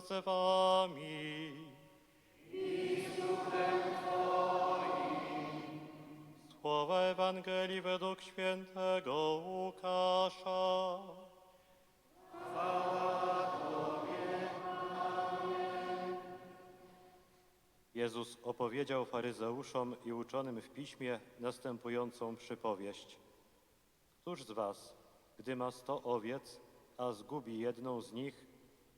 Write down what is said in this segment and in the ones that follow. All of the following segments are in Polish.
z wami. Słowa Ewangelii według świętego Łukasza. Jezus opowiedział faryzeuszom i uczonym w piśmie następującą przypowieść. Któż z was, gdy ma sto owiec, a zgubi jedną z nich,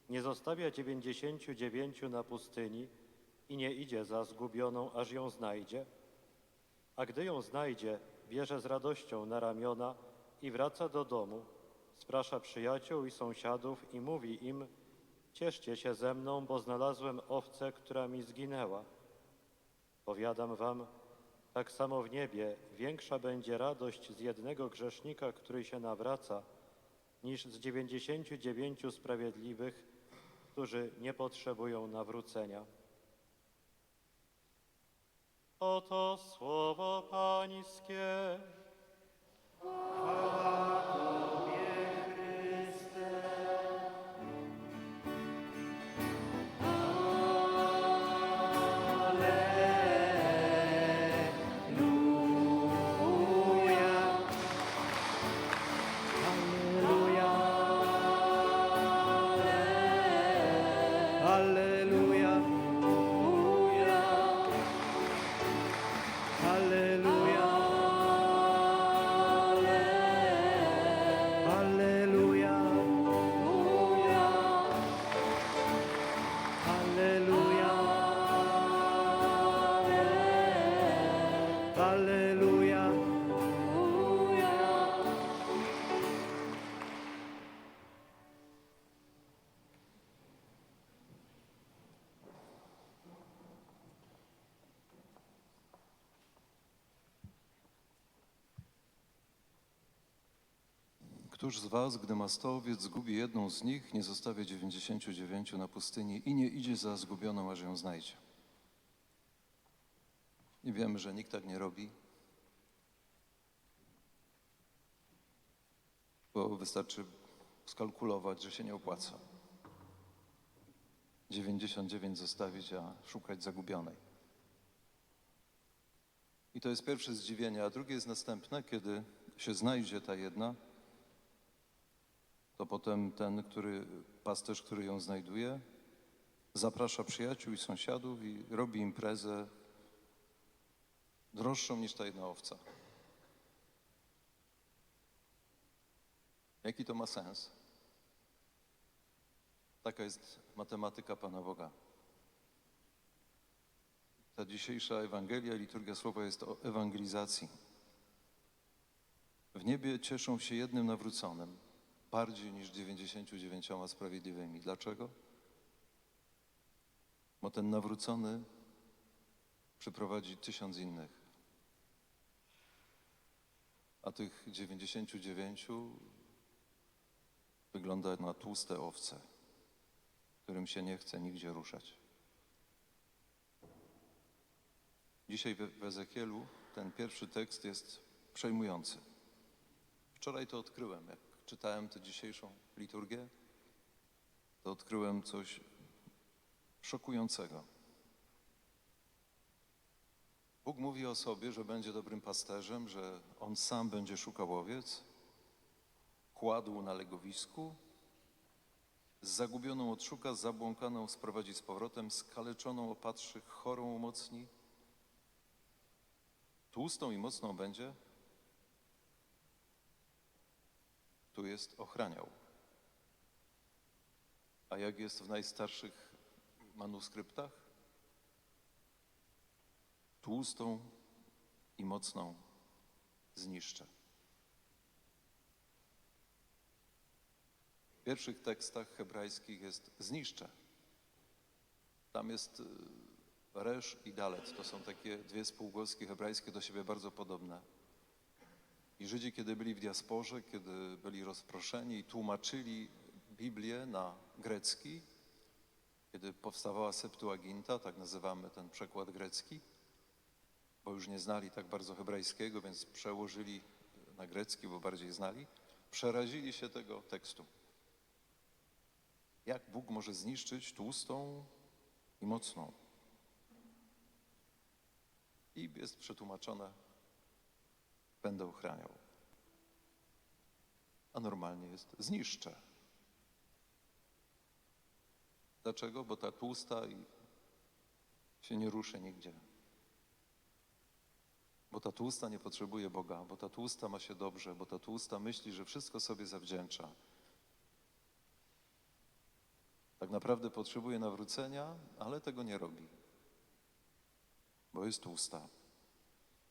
nie zostawia dziewięćdziesięciu dziewięciu na pustyni i nie idzie za zgubioną, aż ją znajdzie? A gdy ją znajdzie, bierze z radością na ramiona i wraca do domu, sprasza przyjaciół i sąsiadów i mówi im, cieszcie się ze mną, bo znalazłem owcę, która mi zginęła. Powiadam wam, tak samo w niebie większa będzie radość z jednego grzesznika, który się nawraca, niż z dziewięćdziesięciu dziewięciu sprawiedliwych, którzy nie potrzebują nawrócenia. Oto słowo Pańskie. Halleluja. Któż z was, gdy ma sto owiec, zgubi jedną z nich, nie zostawia dziewięćdziesięciu dziewięciu na pustyni i nie idzie za zgubioną, aż ją znajdzie? I wiemy, że nikt tak nie robi, bo wystarczy skalkulować, że się nie opłaca. 99 zostawić, a szukać zagubionej. I to jest pierwsze zdziwienie, a drugie jest następne, kiedy się znajdzie ta jedna, to potem ten, który, pasterz, który ją znajduje, zaprasza przyjaciół i sąsiadów i robi imprezę droższą niż ta jedna owca. Jaki to ma sens? Taka jest matematyka Pana Boga. Ta dzisiejsza Ewangelia, liturgia słowa jest o ewangelizacji. W niebie cieszą się jednym nawróconym, bardziej niż 99 sprawiedliwymi. Dlaczego? Bo ten nawrócony przyprowadzi tysiąc innych. A tych 99 wygląda na tłuste owce, którym się nie chce nigdzie ruszać. Dzisiaj w Ezekielu ten pierwszy tekst jest przejmujący. Wczoraj to odkryłem, jak czytałem tę dzisiejszą liturgię, to odkryłem coś szokującego. Bóg mówi o sobie, że będzie dobrym pasterzem, że On sam będzie szukał owiec, kładł na legowisku, zagubioną odszuka, zabłąkaną sprowadzi z powrotem, skaleczoną opatrzy, chorą umocni, tłustą i mocną będzie, tu jest ochraniał. A jak jest w najstarszych manuskryptach? Tłustą i mocną zniszczę. W pierwszych tekstach hebrajskich jest zniszczę. Tam jest y, resz i dalet. To są takie dwie spółgłoski hebrajskie do siebie bardzo podobne. I Żydzi, kiedy byli w diasporze, kiedy byli rozproszeni i tłumaczyli Biblię na grecki, kiedy powstawała Septuaginta, tak nazywamy ten przekład grecki, bo już nie znali tak bardzo hebrajskiego, więc przełożyli na grecki, bo bardziej znali, przerazili się tego tekstu. Jak Bóg może zniszczyć tłustą i mocną? I jest przetłumaczone, będę ochraniał. A normalnie jest, zniszczę. Dlaczego? Bo ta tłusta i się nie ruszy nigdzie. Bo ta tłusta nie potrzebuje Boga, bo ta tłusta ma się dobrze, bo ta tłusta myśli, że wszystko sobie zawdzięcza. Tak naprawdę potrzebuje nawrócenia, ale tego nie robi, bo jest tłusta.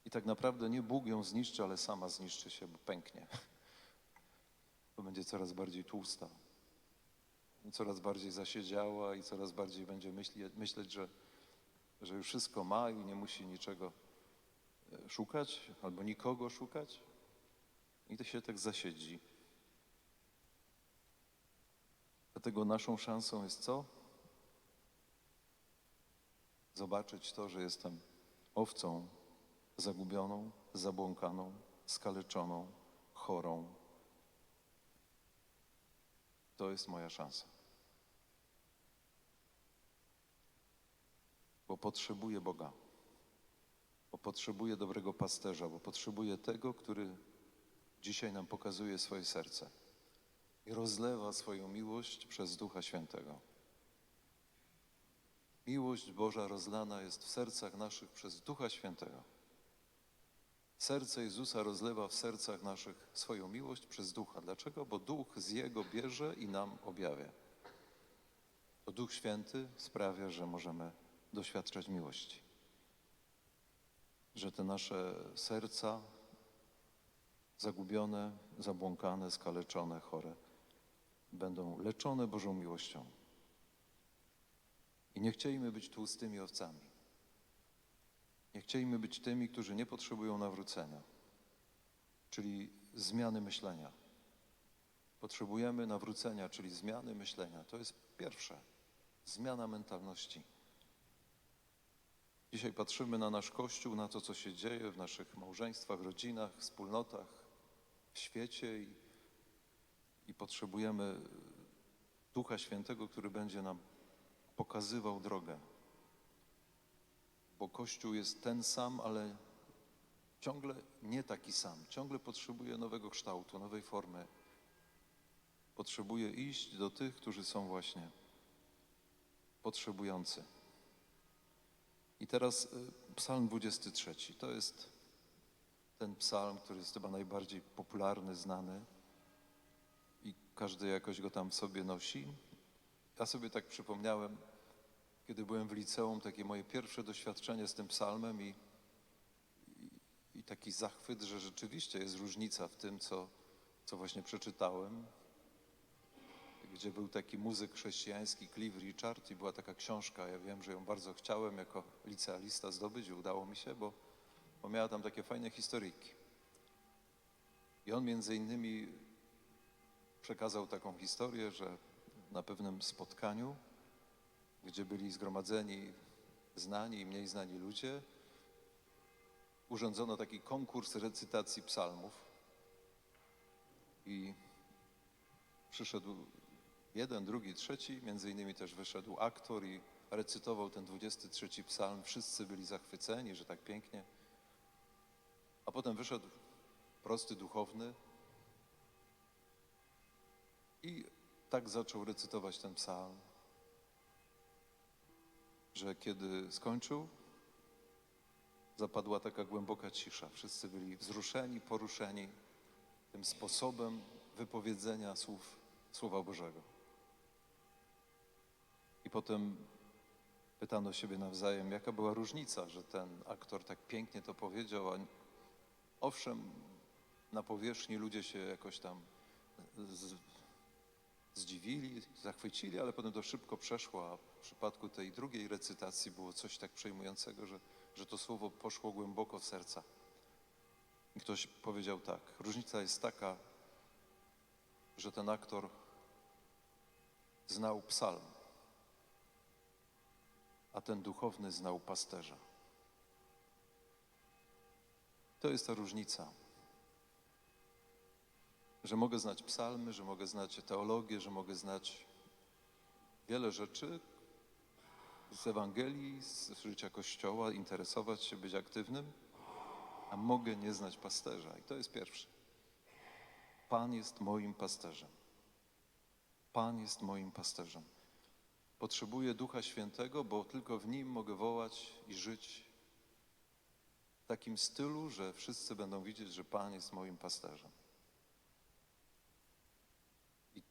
I tak naprawdę nie Bóg ją zniszczy, ale sama zniszczy się, bo pęknie. Bo będzie coraz bardziej tłusta. I coraz bardziej zasiedziała i coraz bardziej będzie myśli, myśleć, że, że już wszystko ma i nie musi niczego e, szukać albo nikogo szukać. I to się tak zasiedzi. Dlatego naszą szansą jest co? Zobaczyć to, że jestem owcą zagubioną, zabłąkaną, skaleczoną, chorą. To jest moja szansa. Bo potrzebuję Boga, bo potrzebuję dobrego pasterza, bo potrzebuję tego, który dzisiaj nam pokazuje swoje serce i rozlewa swoją miłość przez Ducha Świętego. Miłość Boża rozlana jest w sercach naszych przez Ducha Świętego. Serce Jezusa rozlewa w sercach naszych swoją miłość przez Ducha. Dlaczego? Bo Duch z Jego bierze i nam objawia. To Duch Święty sprawia, że możemy doświadczać miłości. Że te nasze serca zagubione, zabłąkane, skaleczone, chore będą leczone Bożą miłością. I nie chcielibyśmy być tłustymi owcami. Nie chcielibyśmy być tymi, którzy nie potrzebują nawrócenia, czyli zmiany myślenia. Potrzebujemy nawrócenia, czyli zmiany myślenia. To jest pierwsze. Zmiana mentalności. Dzisiaj patrzymy na nasz Kościół, na to, co się dzieje w naszych małżeństwach, rodzinach, wspólnotach, w świecie i, i potrzebujemy Ducha Świętego, który będzie nam pokazywał drogę. Bo Kościół jest ten sam, ale ciągle nie taki sam. Ciągle potrzebuje nowego kształtu, nowej formy. Potrzebuje iść do tych, którzy są właśnie potrzebujący. I teraz y, Psalm 23. To jest ten psalm, który jest chyba najbardziej popularny, znany i każdy jakoś go tam w sobie nosi. Ja sobie tak przypomniałem, kiedy byłem w liceum, takie moje pierwsze doświadczenie z tym psalmem i, i, i taki zachwyt, że rzeczywiście jest różnica w tym, co, co właśnie przeczytałem, gdzie był taki muzyk chrześcijański Cliff Richard i była taka książka, ja wiem, że ją bardzo chciałem jako licealista zdobyć i udało mi się, bo, bo miała tam takie fajne historyjki. I on między innymi przekazał taką historię, że na pewnym spotkaniu, gdzie byli zgromadzeni znani i mniej znani ludzie, urządzono taki konkurs recytacji psalmów i przyszedł jeden, drugi, trzeci, między innymi też wyszedł aktor i recytował ten 23 psalm. Wszyscy byli zachwyceni, że tak pięknie. A potem wyszedł prosty duchowny i tak zaczął recytować ten psalm, że kiedy skończył, zapadła taka głęboka cisza. Wszyscy byli wzruszeni, poruszeni tym sposobem wypowiedzenia słów Słowa Bożego. I potem pytano siebie nawzajem, jaka była różnica, że ten aktor tak pięknie to powiedział, a owszem, na powierzchni ludzie się jakoś tam zdziwili, zachwycili, ale potem to szybko przeszło, a w przypadku tej drugiej recytacji było coś tak przejmującego, że, że to słowo poszło głęboko w serca. I ktoś powiedział tak, różnica jest taka, że ten aktor znał psalm, a ten duchowny znał pasterza. To jest ta różnica. Że mogę znać psalmy, że mogę znać teologię, że mogę znać wiele rzeczy z Ewangelii, z życia Kościoła, interesować się, być aktywnym, a mogę nie znać pasterza. I to jest pierwsze. Pan jest moim pasterzem. Pan jest moim pasterzem. Potrzebuję Ducha Świętego, bo tylko w Nim mogę wołać i żyć w takim stylu, że wszyscy będą widzieć, że Pan jest moim pasterzem.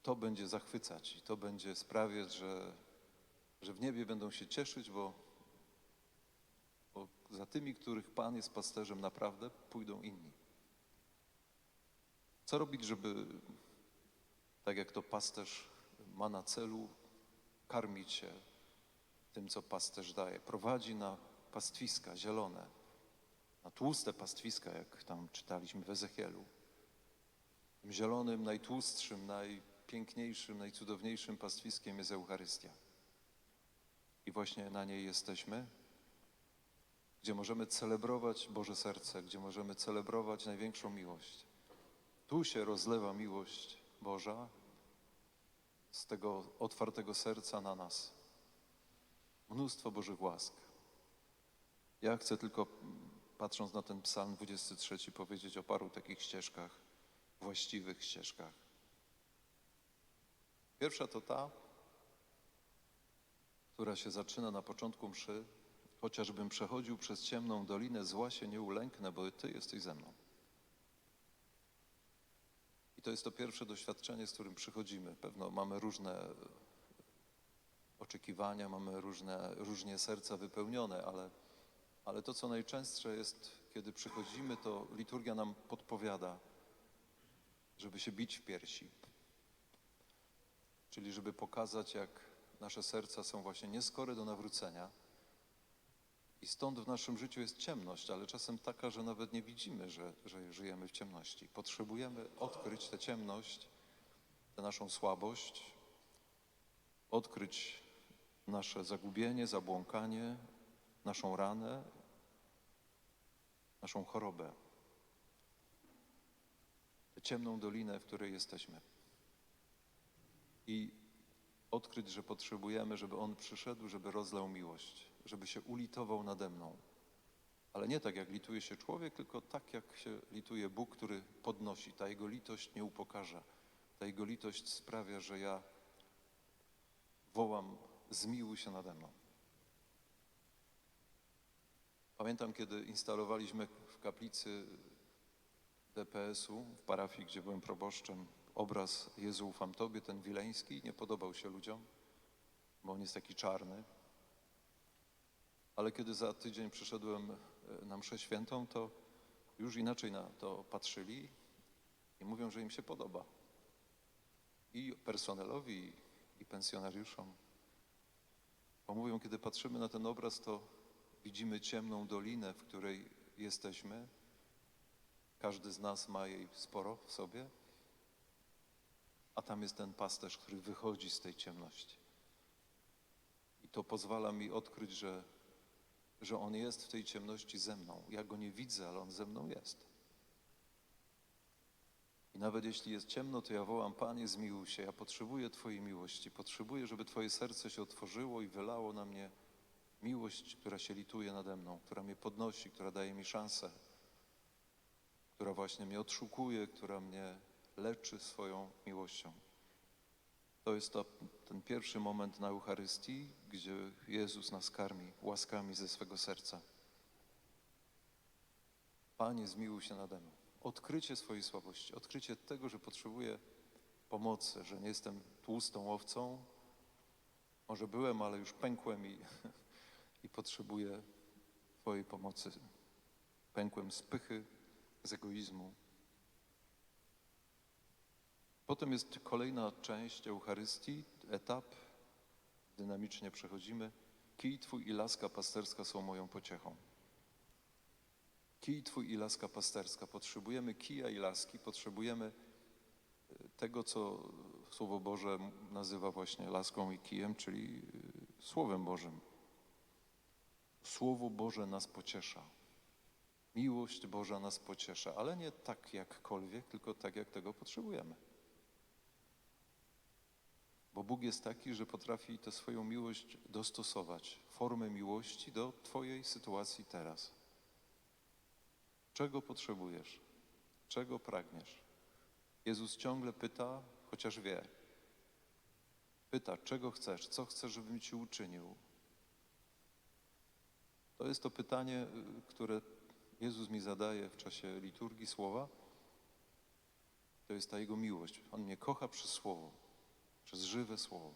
To będzie zachwycać, i to będzie sprawiać, że, że w niebie będą się cieszyć, bo, bo za tymi, których Pan jest pasterzem, naprawdę pójdą inni. Co robić, żeby, tak jak to pasterz ma na celu, karmić się tym, co pasterz daje? Prowadzi na pastwiska zielone, na tłuste pastwiska, jak tam czytaliśmy w Ezechielu. Tym zielonym, najtłustszym, najpiękniejszym, najcudowniejszym pastwiskiem jest Eucharystia. I właśnie na niej jesteśmy, gdzie możemy celebrować Boże Serce, gdzie możemy celebrować największą miłość. Tu się rozlewa miłość Boża z tego otwartego serca na nas. Mnóstwo Bożych łask. Ja chcę tylko, patrząc na ten psalm 23, powiedzieć o paru takich ścieżkach, właściwych ścieżkach. Pierwsza to ta, która się zaczyna na początku mszy. Chociażbym przechodził przez ciemną dolinę, zła się nie ulęknę, bo Ty jesteś ze mną. I to jest to pierwsze doświadczenie, z którym przychodzimy. Pewno mamy różne oczekiwania, mamy różne, różnie serca wypełnione, ale, ale to, co najczęstsze jest, kiedy przychodzimy, to liturgia nam podpowiada, żeby się bić w piersi. Czyli żeby pokazać, jak nasze serca są właśnie nieskory do nawrócenia. I stąd w naszym życiu jest ciemność, ale czasem taka, że nawet nie widzimy, że, że żyjemy w ciemności. Potrzebujemy odkryć tę ciemność, tę naszą słabość, odkryć nasze zagubienie, zabłąkanie, naszą ranę, naszą chorobę, ciemną dolinę, w której jesteśmy. I odkryć, że potrzebujemy, żeby On przyszedł, żeby rozlał miłość, żeby się ulitował nade mną. Ale nie tak, jak lituje się człowiek, tylko tak, jak się lituje Bóg, który podnosi. Ta Jego litość nie upokarza. Ta Jego litość sprawia, że ja wołam, zmiłuj się nade mną. Pamiętam, kiedy instalowaliśmy w kaplicy DPS-u w parafii, gdzie byłem proboszczem, obraz Jezu ufam Tobie, ten wileński, nie podobał się ludziom, bo on jest taki czarny. Ale kiedy za tydzień przyszedłem e, na mszę świętą, to już inaczej na to patrzyli i mówią, że im się podoba. I personelowi, i pensjonariuszom. Bo mówią, kiedy patrzymy na ten obraz, to widzimy ciemną dolinę, w której jesteśmy. Każdy z nas ma jej sporo w sobie, a tam jest ten pasterz, który wychodzi z tej ciemności. I to pozwala mi odkryć, że, że On jest w tej ciemności ze mną. Ja Go nie widzę, ale On ze mną jest. I nawet jeśli jest ciemno, to ja wołam, Panie, zmiłuj się, ja potrzebuję Twojej miłości, potrzebuję, żeby Twoje serce się otworzyło i wylało na mnie miłość, która się lituje nade mną, która mnie podnosi, która daje mi szansę, która właśnie mnie odszukuje, która mnie leczy swoją miłością. To jest to, ten pierwszy moment na Eucharystii, gdzie Jezus nas karmi łaskami ze swego serca. Panie, zmiłuj się nade mną. Odkrycie swojej słabości, odkrycie tego, że potrzebuję pomocy, że nie jestem tłustą owcą. Może byłem, ale już pękłem i, i potrzebuję Twojej pomocy. Pękłem z pychy, z egoizmu. Potem jest kolejna część Eucharystii, etap, dynamicznie przechodzimy. Kij Twój i laska pasterska są moją pociechą. Kij Twój i laska pasterska. Potrzebujemy kija i laski, potrzebujemy e, tego, co Słowo Boże nazywa właśnie laską i kijem, czyli e, Słowem Bożym. Słowo Boże nas pociesza. Miłość Boża nas pociesza, ale nie tak jakkolwiek, tylko tak, jak tego potrzebujemy. Bo Bóg jest taki, że potrafi tę swoją miłość dostosować, formę miłości do Twojej sytuacji teraz. Czego potrzebujesz? Czego pragniesz? Jezus ciągle pyta, chociaż wie. Pyta, czego chcesz, co chcesz, żebym Ci uczynił. To jest to pytanie, y, które Jezus mi zadaje w czasie liturgii słowa. To jest ta Jego miłość. On mnie kocha przez słowo, przez żywe słowo.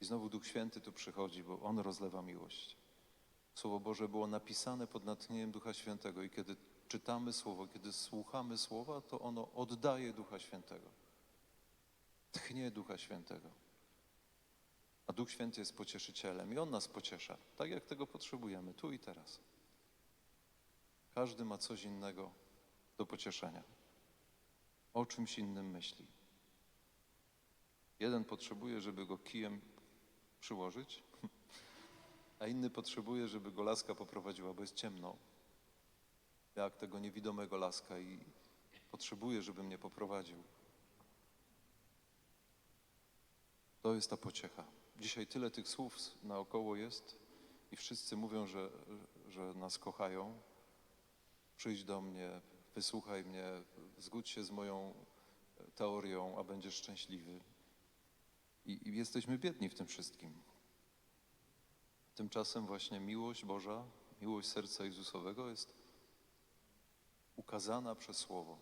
I znowu Duch Święty tu przychodzi, bo On rozlewa miłość. Słowo Boże było napisane pod natchnieniem Ducha Świętego i kiedy czytamy Słowo, kiedy słuchamy Słowa, to ono oddaje Ducha Świętego. Tchnie Ducha Świętego. A Duch Święty jest pocieszycielem i On nas pociesza, tak jak tego potrzebujemy, tu i teraz. Każdy ma coś innego do pocieszenia. O czymś innym myśli. Jeden potrzebuje, żeby go kijem przyłożyć, a inny potrzebuje, żeby go laska poprowadziła, bo jest ciemno. Jak tego niewidomego laska i potrzebuje, żeby mnie poprowadził. To jest ta pociecha. Dzisiaj tyle tych słów naokoło jest i wszyscy mówią, że, że nas kochają. Przyjdź do mnie, wysłuchaj mnie, zgódź się z moją teorią, a będziesz szczęśliwy. I, I jesteśmy biedni w tym wszystkim. Tymczasem właśnie miłość Boża, miłość serca Jezusowego jest ukazana przez Słowo.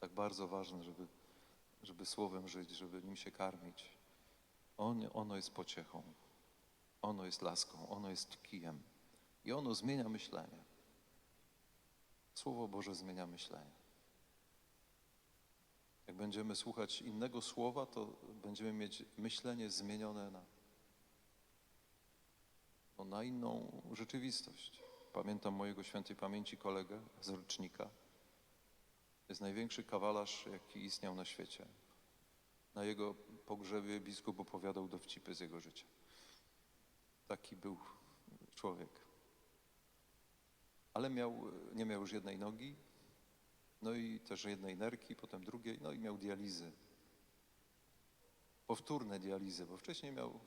Tak bardzo ważne, żeby, żeby Słowem żyć, żeby nim się karmić. On, ono jest pociechą, ono jest laską, ono jest kijem i ono zmienia myślenie. Słowo Boże zmienia myślenie. Jak będziemy słuchać innego słowa, to będziemy mieć myślenie zmienione na, no, na inną rzeczywistość. Pamiętam mojego świętej pamięci kolegę z rocznika. Jest największy kawalarz, jaki istniał na świecie. Na jego pogrzebie biskup opowiadał dowcipy z jego życia. Taki był człowiek. Ale miał, nie miał już jednej nogi, no i też jednej nerki, potem drugiej, no i miał dializy. Powtórne dializy, bo wcześniej miał,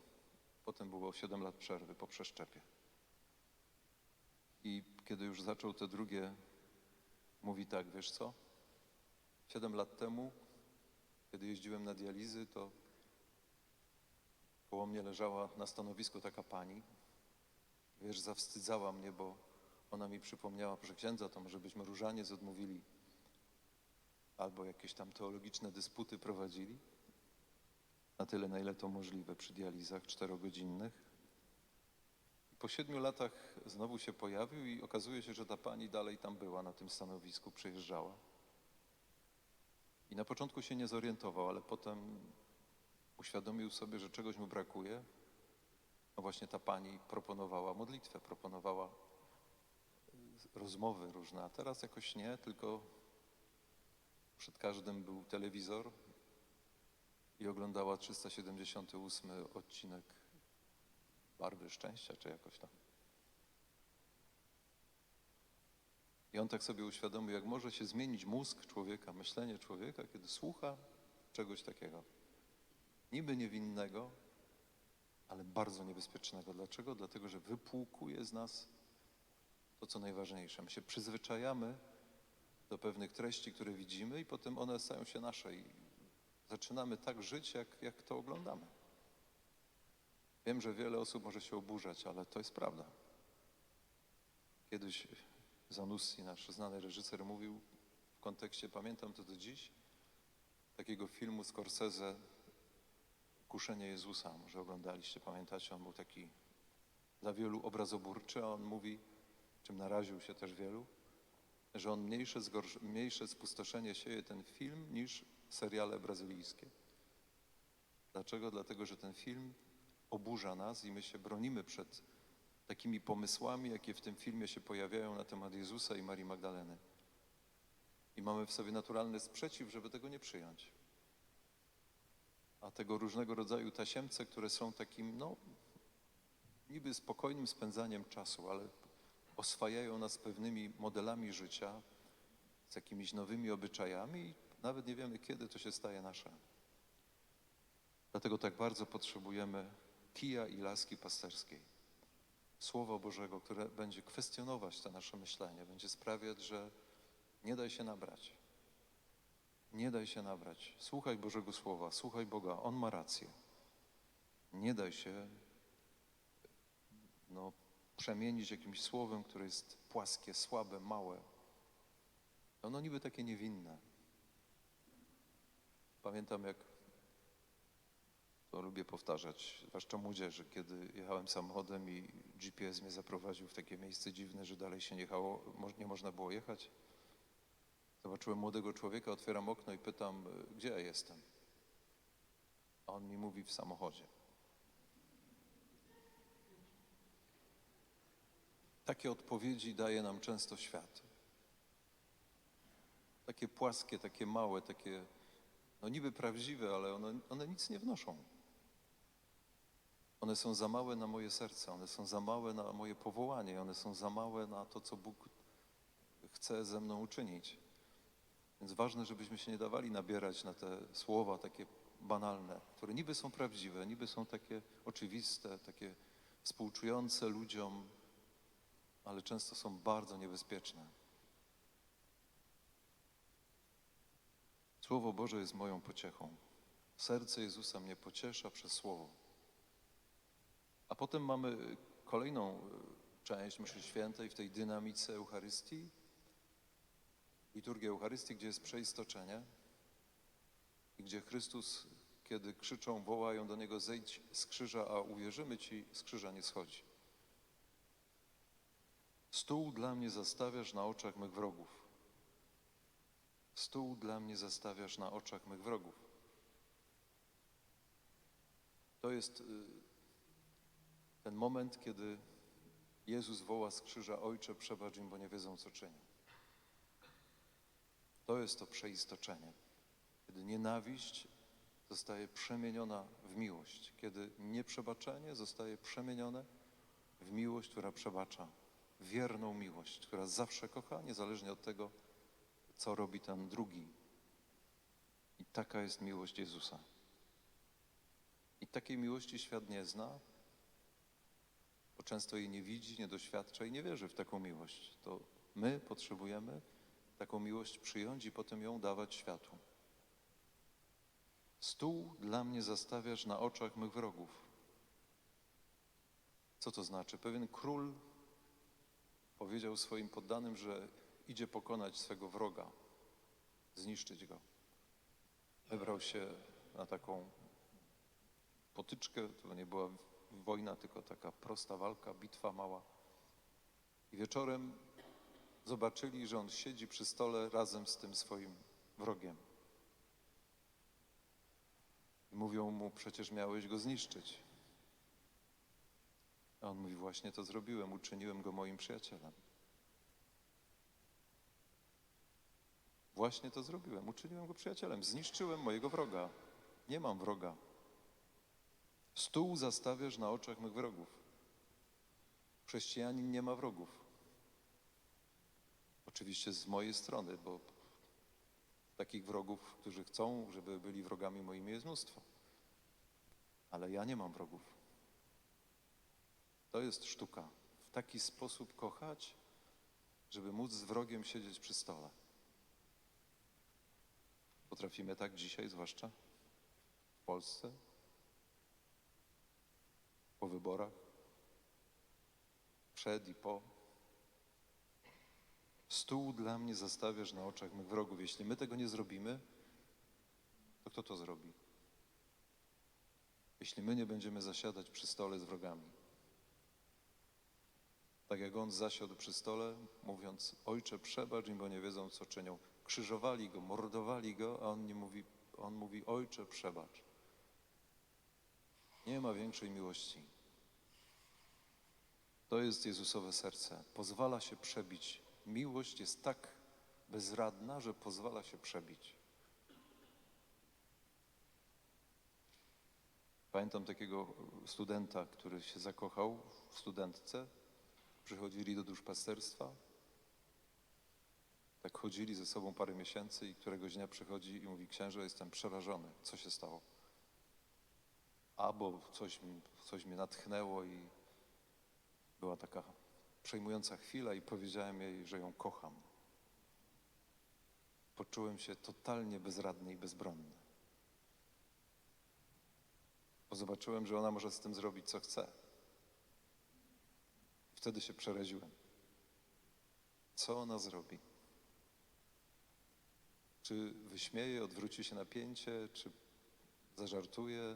potem było 7 lat przerwy po przeszczepie. I kiedy już zaczął te drugie, mówi tak, wiesz co? Siedem lat temu, kiedy jeździłem na dializy, to koło mnie leżała na stanowisku taka pani. Wiesz, zawstydzała mnie, bo ona mi przypomniała, że księdza to może byśmy różaniec odmówili albo jakieś tam teologiczne dysputy prowadzili. Na tyle, na ile to możliwe przy dializach czterogodzinnych. Po siedmiu latach znowu się pojawił i okazuje się, że ta pani dalej tam była na tym stanowisku, przyjeżdżała. I na początku się nie zorientował, ale potem uświadomił sobie, że czegoś mu brakuje. No właśnie ta pani proponowała modlitwę, proponowała rozmowy różne, a teraz jakoś nie, tylko przed każdym był telewizor i oglądała 378 odcinek Barwy Szczęścia, czy jakoś tam. I on tak sobie uświadomił, jak może się zmienić mózg człowieka, myślenie człowieka, kiedy słucha czegoś takiego. Niby niewinnego, ale bardzo niebezpiecznego. Dlaczego? Dlatego, że wypłukuje z nas to, co najważniejsze. My się przyzwyczajamy do pewnych treści, które widzimy, i potem one stają się nasze. I zaczynamy tak żyć, jak, jak to oglądamy. Wiem, że wiele osób może się oburzać, ale to jest prawda. Kiedyś Zanussi, nasz znany reżyser, mówił w kontekście, pamiętam to do dziś, takiego filmu Scorsese Kuszenie Jezusa. Może oglądaliście, pamiętacie, on był taki dla wielu obrazoburczy, a on mówi, czym naraził się też wielu, że on mniejsze, mniejsze spustoszenie sieje ten film niż seriale brazylijskie. Dlaczego? Dlatego, że ten film oburza nas i my się bronimy przed takimi pomysłami, jakie w tym filmie się pojawiają na temat Jezusa i Marii Magdaleny. I mamy w sobie naturalny sprzeciw, żeby tego nie przyjąć. A tego różnego rodzaju tasiemce, które są takim, no, niby spokojnym spędzaniem czasu, ale oswajają nas pewnymi modelami życia, z jakimiś nowymi obyczajami i nawet nie wiemy, kiedy to się staje nasze. Dlatego tak bardzo potrzebujemy kija i laski pasterskiej. Słowa Bożego, które będzie kwestionować to nasze myślenie, będzie sprawiać, że nie daj się nabrać. Nie daj się nabrać. Słuchaj Bożego Słowa, słuchaj Boga, On ma rację. Nie daj się no, przemienić jakimś słowem, które jest płaskie, słabe, małe. Ono niby takie niewinne. Pamiętam, jak to lubię powtarzać, zwłaszcza młodzieży, kiedy jechałem samochodem i GPS mnie zaprowadził w takie miejsce dziwne, że dalej się nie, jechało, nie można było jechać. Zobaczyłem młodego człowieka, otwieram okno i pytam, gdzie ja jestem? A on mi mówi w samochodzie. Takie odpowiedzi daje nam często świat. Takie płaskie, takie małe, takie no niby prawdziwe, ale one, one nic nie wnoszą. One są za małe na moje serce, one są za małe na moje powołanie, one są za małe na to, co Bóg chce ze mną uczynić. Więc ważne, żebyśmy się nie dawali nabierać na te słowa takie banalne, które niby są prawdziwe, niby są takie oczywiste, takie współczujące ludziom, ale często są bardzo niebezpieczne. Słowo Boże jest moją pociechą. Serce Jezusa mnie pociesza przez Słowo. A potem mamy kolejną y, część mszy świętej w tej dynamice Eucharystii, liturgia Eucharystii, gdzie jest przeistoczenie i gdzie Chrystus, kiedy krzyczą, wołają do Niego zejdź z krzyża, a uwierzymy Ci, z krzyża nie schodzi. Stół dla mnie zastawiasz na oczach mych wrogów. Stół dla mnie zastawiasz na oczach mych wrogów. To jest y, ten moment, kiedy Jezus woła z krzyża: Ojcze, przebacz im, bo nie wiedzą, co czynią. To jest to przeistoczenie, kiedy nienawiść zostaje przemieniona w miłość, kiedy nieprzebaczenie zostaje przemienione w miłość, która przebacza, wierną miłość, która zawsze kocha, niezależnie od tego, co robi ten drugi. I taka jest miłość Jezusa. I takiej miłości świat nie zna, bo często jej nie widzi, nie doświadcza i nie wierzy w taką miłość. To my potrzebujemy taką miłość przyjąć i potem ją dawać światu. Stół dla mnie zastawiasz na oczach mych wrogów. Co to znaczy? Pewien król powiedział swoim poddanym, że idzie pokonać swego wroga, zniszczyć go. Wybrał się na taką potyczkę, to nie była wojna, tylko taka prosta walka, bitwa mała. I wieczorem zobaczyli, że on siedzi przy stole razem z tym swoim wrogiem. I mówią mu, przecież miałeś go zniszczyć. On mówi, właśnie to zrobiłem, uczyniłem go moim przyjacielem. Właśnie to zrobiłem, uczyniłem go przyjacielem, zniszczyłem mojego wroga. Nie mam wroga. Stół zastawiasz na oczach mych wrogów. Chrześcijanin nie ma wrogów. Oczywiście z mojej strony, bo takich wrogów, którzy chcą, żeby byli wrogami moimi, jest mnóstwo. Ale ja nie mam wrogów. To jest sztuka. W taki sposób kochać, żeby móc z wrogiem siedzieć przy stole. Potrafimy tak dzisiaj, zwłaszcza w Polsce, po wyborach, przed i po. Stół dla mnie zastawiasz na oczach mych wrogów. Jeśli my tego nie zrobimy, to kto to zrobi? Jeśli my nie będziemy zasiadać przy stole z wrogami. Tak jak on zasiadł przy stole, mówiąc: Ojcze, przebacz im, bo nie wiedzą, co czynią. Krzyżowali go, mordowali go, a on nie mówi, on mówi: Ojcze, przebacz. Nie ma większej miłości. To jest Jezusowe serce. Pozwala się przebić. Miłość jest tak bezradna, że pozwala się przebić. Pamiętam takiego studenta, który się zakochał w studentce. Przychodzili do duszpasterstwa. Tak chodzili ze sobą parę miesięcy i któregoś dnia przychodzi i mówi: Księże, jestem przerażony. Co się stało? albo coś, coś mnie natchnęło i była taka przejmująca chwila i powiedziałem jej, że ją kocham. Poczułem się totalnie bezradny i bezbronny. Bo zobaczyłem, że ona może z tym zrobić, co chce. Wtedy się przeraziłem. Co ona zrobi? Czy wyśmieje, odwróci się napięcie, czy zażartuje,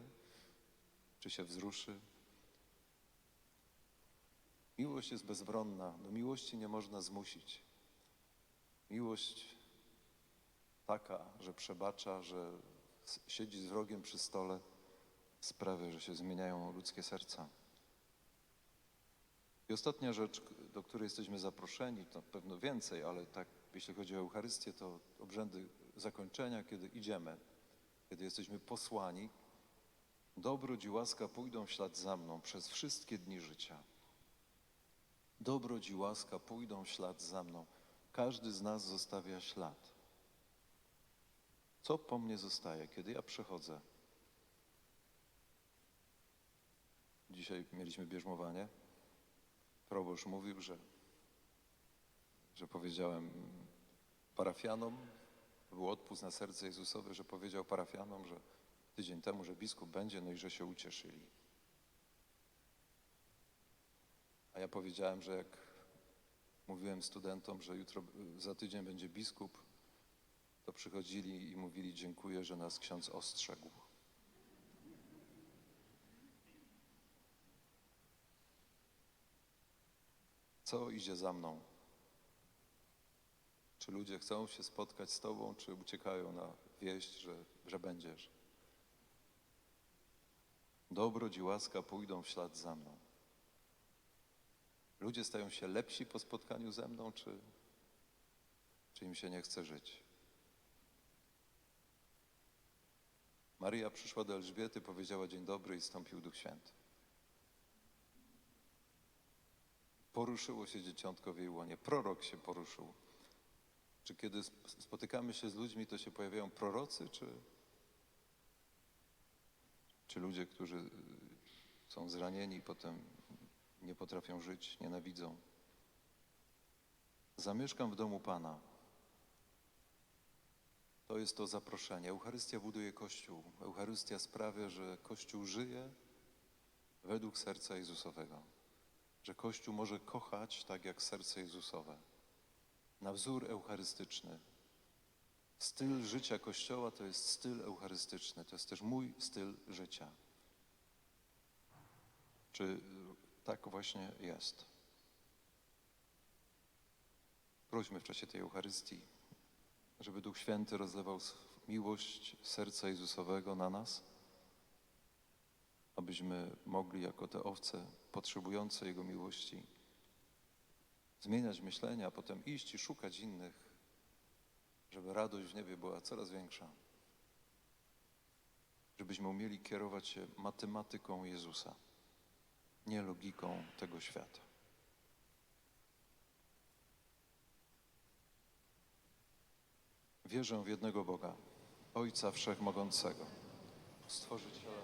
czy się wzruszy? Miłość jest bezbronna. Do miłości nie można zmusić. Miłość taka, że przebacza, że siedzi z wrogiem przy stole, sprawia, że się zmieniają ludzkie serca. I ostatnia rzecz, do której jesteśmy zaproszeni, to pewno więcej, ale tak, jeśli chodzi o Eucharystię, to obrzędy zakończenia, kiedy idziemy, kiedy jesteśmy posłani, dobroć i łaska pójdą w ślad za mną przez wszystkie dni życia. Dobroć i łaska pójdą w ślad za mną. Każdy z nas zostawia ślad. Co po mnie zostaje, kiedy ja przechodzę? Dzisiaj mieliśmy bierzmowanie. Proboszcz mówił, że, że powiedziałem parafianom, był odpust na serce Jezusowe, że powiedział parafianom, że tydzień temu, że biskup będzie, no i że się ucieszyli. A ja powiedziałem, że jak mówiłem studentom, że jutro, za tydzień będzie biskup, to przychodzili i mówili dziękuję, że nas ksiądz ostrzegł. Co idzie za mną? Czy ludzie chcą się spotkać z Tobą, czy uciekają na wieść, że, że będziesz? Dobroć i łaska pójdą w ślad za mną. Ludzie stają się lepsi po spotkaniu ze mną, czy, czy im się nie chce żyć? Maryja przyszła do Elżbiety, powiedziała dzień dobry i stąpił Duch Święty. Poruszyło się dzieciątko w jej łonie, prorok się poruszył. Czy kiedy sp- spotykamy się z ludźmi, to się pojawiają prorocy, czy, czy ludzie, którzy y, są zranieni potem nie potrafią żyć, nienawidzą? Zamieszkam w domu Pana. To jest to zaproszenie. Eucharystia buduje Kościół. Eucharystia sprawia, że Kościół żyje według serca Jezusowego. Że Kościół może kochać tak jak serce Jezusowe. Na wzór eucharystyczny. Styl życia Kościoła to jest styl eucharystyczny. To jest też mój styl życia. Czy tak właśnie jest? Prośmy w czasie tej Eucharystii, żeby Duch Święty rozlewał miłość serca Jezusowego na nas, abyśmy mogli jako te owce potrzebujące Jego miłości zmieniać myślenia, a potem iść i szukać innych, żeby radość w niebie była coraz większa. Żebyśmy umieli kierować się matematyką Jezusa, nie logiką tego świata. Wierzę w jednego Boga, Ojca Wszechmogącego, Stworzyciela